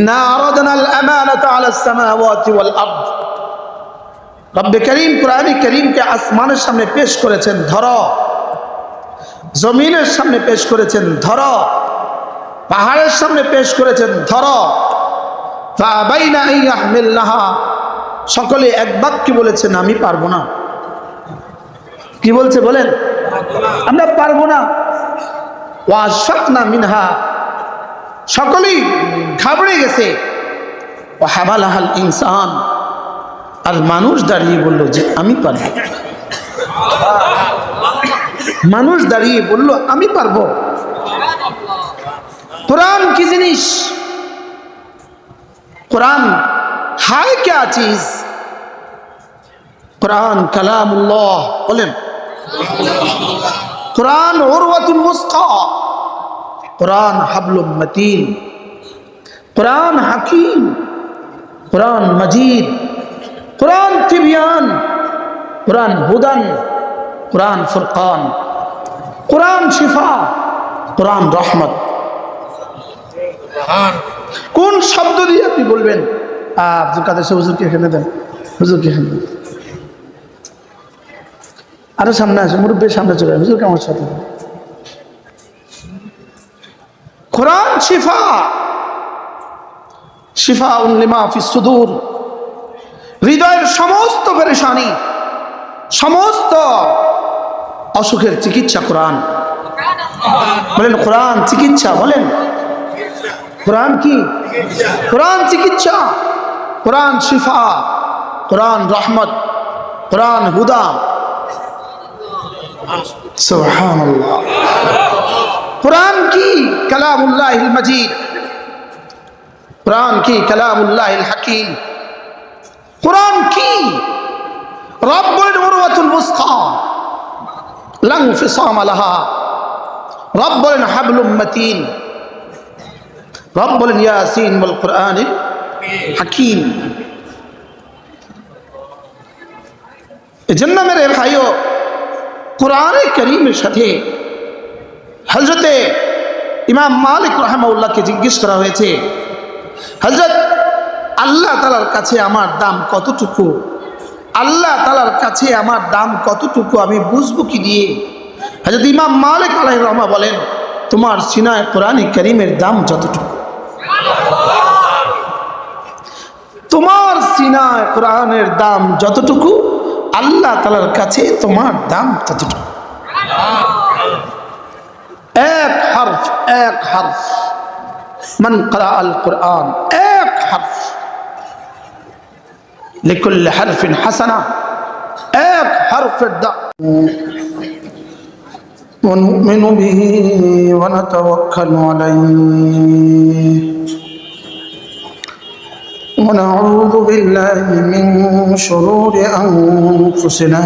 না আসমানের সামনে পেশ করেছেন, ধরো। জমিনের সামনে পেশ করেছেন, ধরো। পাহাড়ের সামনে পেশ করেছেন, ধরো। সকলে এক কি বলেছেন, আমি পারব না। কি বলছে বলেন? আমরা পারব না। মিনহা। সকলেই ঘাবড়ে গেছে। ও হামালাহাল ইনসান। আর মানুষ দাঁড়িয়ে বলল যে, আমি পারব। মানুষ দাঁড়িয়ে বলল, আমি পারব। কোরআন কি জিনিস? কোরআন হায় কে চিজ কোরআন কালামুল্লাহ, বলেন। কোরআন ওরওয়াতুল মুসকা কোরআন হাবলুম মতিন। কোরআন হাকিম। কোরআন মজিদ। কোরআন তিবিয়ান। কোরআন হুদান। কোরআন ফুরকান। কোরআন শিফা। কোরআন রহমত। কোন শব্দ দিয়ে আপনি বলবেন? আব্দুল কাদের হুজুরকে এখানে দেন। হুজুরকে এখানে দেন। আরও সামনে আসে মুরব্বীর সামনে চলে আসে, হুজুরকে আমার সাথে দেন। কোরআন শিফা। শিফা উল্লিমা হৃদয়ের সমস্ত পেরেশানি, সমস্ত অসুখের চিকিৎসা কোরআন। বলেন, কোরআন চিকিৎসা, বলেন। কোরআন কি? কোরআন চিকিৎসা। কোরআন শিফা, কোরআন রহমত, কোরআন হুদা। সুবহানাল্লাহ। কোরআন কি কালামুল্লাহ মজিদ কোরআন কি কালামুল্লাহ হাকিম কোরআন কি রব বলেন উরওয়াতুল মুসকা লং ফিসাম লাহা রব বলেন হাবলুম মতিন রব বলেন ইয়াসিন বল কোরআন হাকিম এজন্য মেরে ভাইও কোরআনে করিমের সাথে হজরতে ইমাম মালিক রহমাউল্লাহকে জিজ্ঞেস করা হয়েছে হজরত আল্লাহ তালার কাছে আমার দাম কতটুকু? আল্লাহ তালার কাছে আমার দাম কতটুকু? আমি বুঝব কি দিয়ে? হজরত ইমাম মালিক আলাহ রহমা বলেন, তোমার সিনায় কোরআনে করিমের দাম যতটুকু। তোমার সিনায় কোরআনের দাম যতটুকু, আল্লাহ তালার কাছে তোমার দাম ততটুকু। এক হরফ এক হরফ من قرأ القرآن এক حرف لكل حرف حسنة এক حرف الداء ونؤمن به ونتوكل عليه ونعوذ بالله من شرور أنفسنا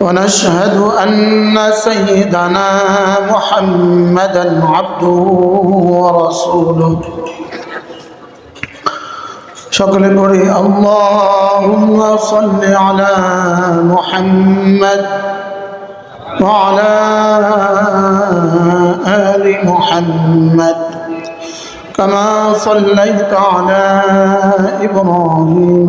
ونشهد أن سيدنا محمدا عبده ورسوله সকলে পড়ি اللهم صل على محمد وعلى آل محمد كما صليت على إبراهيم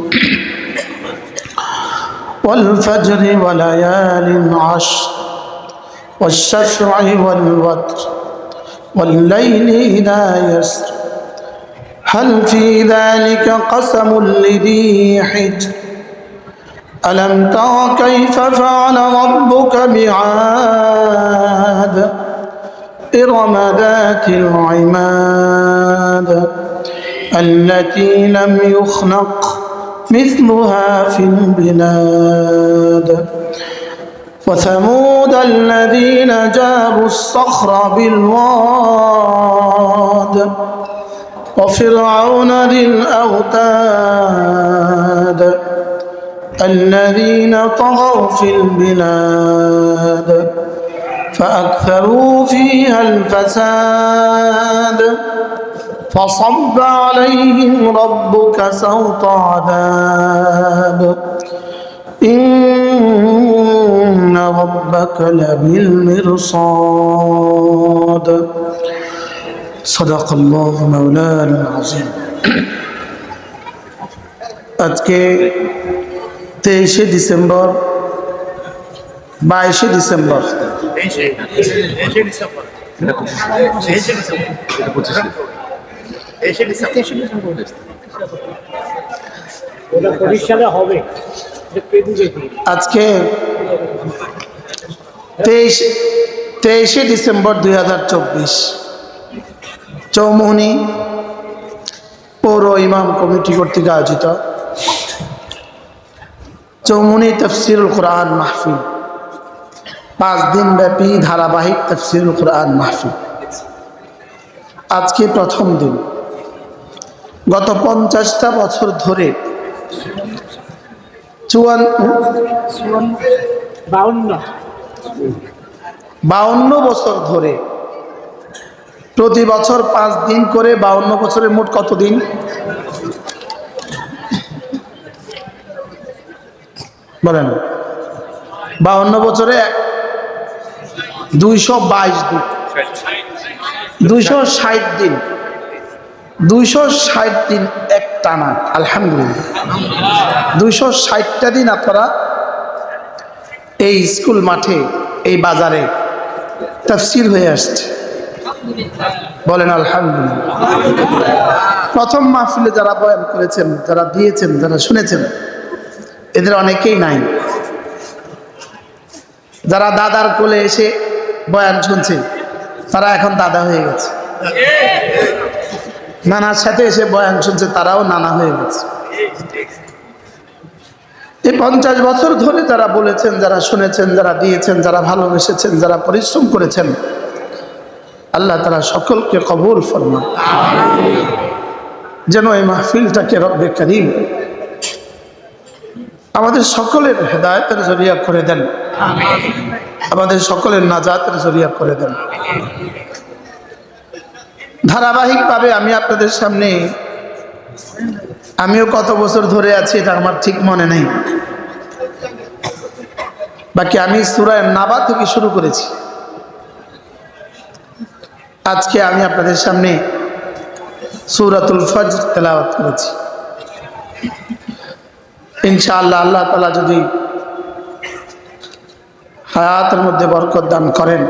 والفجر وليال عشر والشفع والوتر والليل إذا يسر هل في ذلك قسم لذي حجر؟ ألم تر كيف فعل ربك بعاد؟ إرم ذات العماد التي لم يخلق مثلها في البلاد. وثمود الذين جابوا الصخر بالواد. وفرعون ذي الأوتاد. الذين طغوا في البلاد. فأكثروا فيها الفساد. فصب عليهم ربك سوط عذاب إن ربك لبالمرصاد صدق الله مولانا العظيم আজকে তেইশে ডিসেম্বর বাইশে ডিসেম্বর তেইশে তেইশে ডিসেম্বর তেইশে ডিসেম্বর আজকে তেইশ, তেইশে ডিসেম্বর দুই হাজার চব্বিশ। চৌমুহনি পৌর ইমাম কমিটি কর্তৃক আয়োজিত চৌমুনি তফসিরুল কোরআন মাহফিল। পাঁচ দিন ব্যাপী ধারাবাহিক তফসিরুল কোরআন মাহফিল। আজকে প্রথম দিন। গত পঞ্চাশটা বছর ধরে বাউন্ন। বছর ধরে প্রতি বছর পাঁচ দিন করে বাউন্ন বছরে মোট কত দিন? বলেন। বাউন্ন বছরে দুইশো বাইশ দিন। দুইশো ষাট দিন। দুইশো ষাট দিন এক টানা আলহামদুলিল্লাহ। দুইশো ষাটটা দিন আপনারা এই স্কুল মাঠে, এই বাজারে তফসির হয়ে আসছে। বলেন, আলহামদুলিল্লাহ। প্রথম মাহফিলে যারা বয়ান করেছেন, যারা দিয়েছেন, যারা শুনেছেন, এদের অনেকেই নাই। যারা দাদার কোলে এসে বয়ান শুনছে, তারা এখন দাদা হয়ে গেছে। নানার সাথে এসে বয়ান শুনছে, তারাও নানা হয়ে গেছে। এই পঞ্চাশ বছর ধরে যারা বলেছেন, যারা শুনেছেন, যারা দিয়েছেন, যারা ভালোবেসেছেন, যারা পরিশ্রম করেছেন, আল্লাহ তারা সকলকে কবুল ফরমান যেন এই মাহফিলটাকে রব্বে করিম আমাদের সকলের হেদায়তের জরিয়া করে দেন। আমাদের সকলের নাজাতের জরিয়া করে দেন। ধারাবাহিকভাবে আমি আপনাদের সামনে আমিও কত বছর ধরে আছি এটা আমার ঠিক মনে নেই। বাকি আমি সুরায় নাবা থেকে শুরু করেছি। আজকে আমি আপনাদের সামনে সুরাতুল ফজ তেলাওয়াত করেছি। ইনশাআল্লাহ আল্লাহ তালা যদি হায়াতের মধ্যে বরকত দান করেন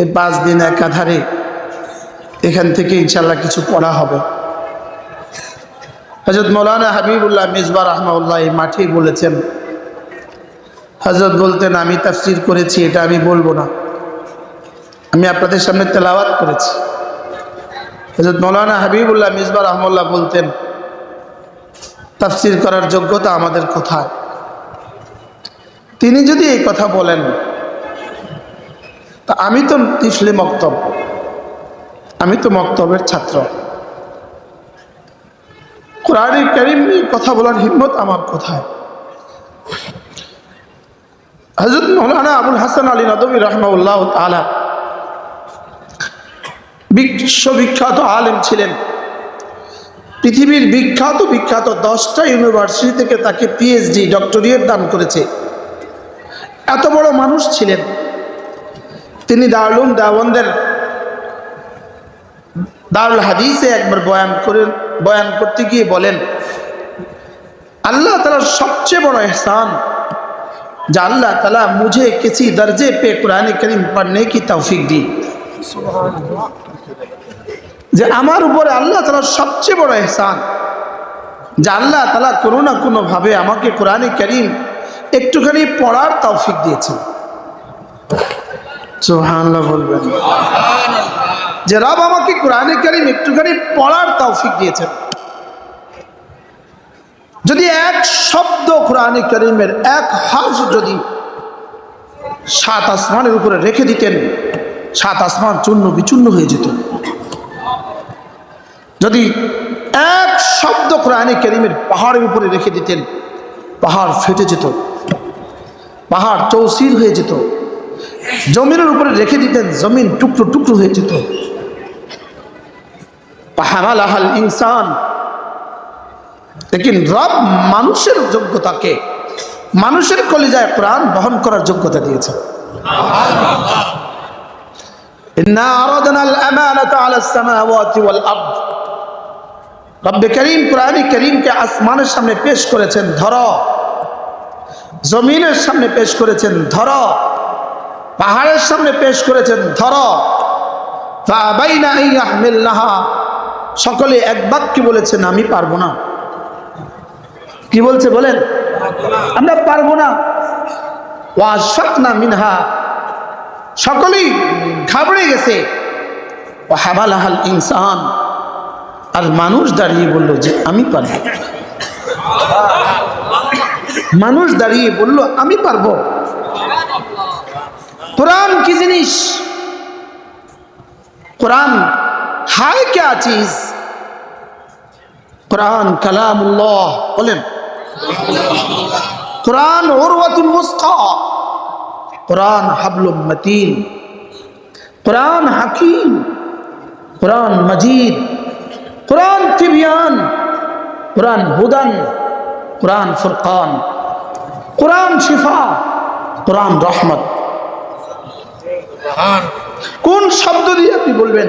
এই পাঁচ দিন একাধারে এখান থেকে ইনশাল্লাহ কিছু পড়া হবে। হজরত মৌলানা হাবিবুল্লাহ মিসবা রহমাউল্লাহ এই মাঠেই বলেছেন হজরত বলতেন, আমি তাফসির করেছি, এটা আমি বলব না। আমি আপনাদের সামনে তেলাওয়াত করেছি। হজরত মৌলানা হাবিবুল্লাহ মিসবা রহমুল্লাহ বলতেন, তাফসির করার যোগ্যতা আমাদের কোথায়? তিনি যদি এই কথা বলেন, তা আমি তো তিফলে মক্তব। আমি তো মক্তবের ছাত্র। কোরআন করিম নিয়ে কথা বলার হিম্মত আমার কোথায়? হজরত মৌলানা আবুল হাসান আলী নদবী রহমাউল্লাহ তালা বিশ্ববিখ্যাত আলেম ছিলেন। পৃথিবীর বিখ্যাত বিখ্যাত দশটা ইউনিভার্সিটি থেকে তাকে পিএইচডি ডক্টরিয়েট দান করেছে। এত বড় মানুষ ছিলেন। তিনি দারুল দাওয়ানদের দারুল হাদিসে একবার বয়ান করেন, বয়ান করতে গিয়ে বলেন, আল্লাহ তালার সবচেয়ে বড় এহসান, যা আল্লাহ তালা মুঝে কিছু দর্জে পে কোরআন করিম পড়নে কি তৌফিক দি যে আমার উপরে আল্লাহ তালার সবচেয়ে বড় এহসান, যা আল্লাহ তালা কোনো না কোনোভাবে আমাকে কোরআনে করিম একটুখানি পড়ার তৌফিক দিয়েছে সোহান বলবেন। যে রব আমাকে কোরআনে করিম একটুখানি পড়ার তৌফিক দিয়েছেন। যদি এক শব্দ কোরআনে করিমের এক হাফ যদি সাত আসমানের উপরে রেখে দিতেন, সাত আসমান চূর্ণ বিচূর্ণ হয়ে যেত। যদি এক শব্দ কোরআনে করিমের পাহাড়ের উপরে রেখে দিতেন, পাহাড় ফেটে যেত, পাহাড় চৌসির হয়ে যেত, জমিনের উপরে রেখে দিতেন, জমিন টুকরো টুকরো হয়ে যেত। হামালাহাল ইনসান। দেখিন, রব মানুষের যোগ্যতাকে, মানুষের কলিজায় প্রাণ বহন করার যোগ্যতা দিয়েছে রব্বে করিম, কোরআনী করিমকে আসমানের সামনে পেশ করেছেন, ধর। জমিনের সামনে পেশ করেছেন, ধর। পাহাড়ের সামনে পেশ করেছেন, ধর। তা সকলে এক বাক্যে বলেছেন, আমি পারব না। কি বলছে বলেন? আমরা পারব না। ওয়াশাকনা মিনহা। সকলেই ঘাবড়ে গেছে। ও হাবালাহাল ইনসান। আর মানুষ দাঁড়িয়ে বলল যে, আমি পারব। মানুষ দাঁড়িয়ে বলল, আমি পারব। কোরআন কি জিনিস? কোরআন হায় কে চিজ কোরআন কালামুল্লাহ, বলেন। কোরআন ওরওয়াতুল মুস্কা কোরআন হাবলুম মতিন, কোরআন হাকিম, কোরআন মজিদ, কোরআন তিবিয়ান, কোরআন হুদান, কোরআন ফুরকান, কোরআন শিফা, কোরআন রহমত। কোন শব্দ দিয়ে আপনি বলবেন?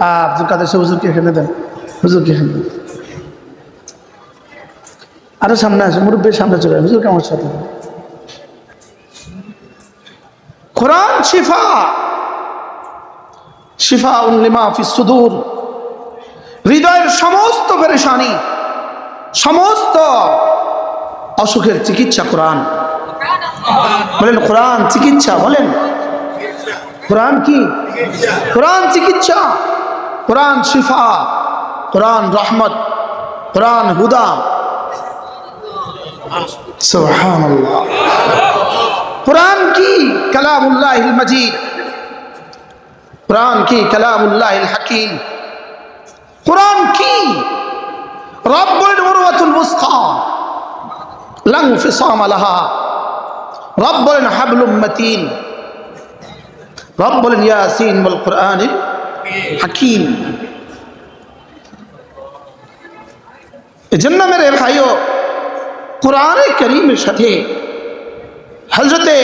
আব্দুল কাদের সাহেব হুজুরকে এখানে দেন। হুজুরকে এখানে দেন। সামনে আসে মুরব্বীর সামনে চলে আসে, হুজুরকে আমার সাথে কোরআন শিফা। শিফা উল্লিমা হৃদয়ের সমস্ত পেরেশানি সমস্ত অসুখের চিকিৎসা কোরআন। বলেন কোরআন চিকিৎসা বলেন। কোরআন কি? কোরআন চিকিৎসা। কোরআন শিফা কোরআন রহমত কোরআন হুদা সুবহানাল্লাহ কোরআন কি কালামুল্লাহ মজিদ কোরআন কি কালামুল্লাহ হাকিম কোরআন কি রব্বুল উরওয়াতুল মুসকা লং ফিসাম লাহা রব বলেন হাবলুম মতিন রব বলেন ইয়াসিন বল কোরআন হাকিম। এজন্য মেরে ভাইও, কোরআনে করিমের সাথে হজরতে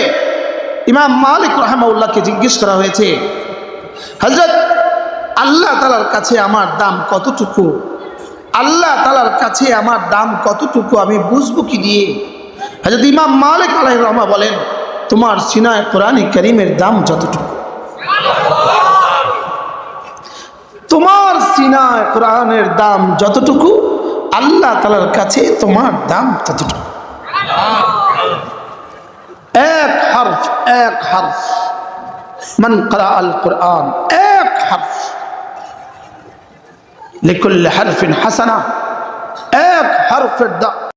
ইমাম মালিক রহমাউল্লাহকে জিজ্ঞেস করা হয়েছে হজরত আল্লাহ তালার কাছে আমার দাম কতটুকু? আল্লাহ তালার কাছে আমার দাম কতটুকু? আমি বুঝব কি দিয়ে? হজরত ইমাম মালিক আলাহ রহমা বলেন, তোমার সিনায় কোরআনে করিমের দাম যতটুকু। আতিনায় কোরআনের দাম যতটুকু, আল্লাহ তালার কাছে তোমার দাম ততটুকু। এক হার্ফ এক হার্ফ। মান করা আল কোরআন, এক হার্ফ। লিখুল হারফিন হাসানা, এক হার্ফের দা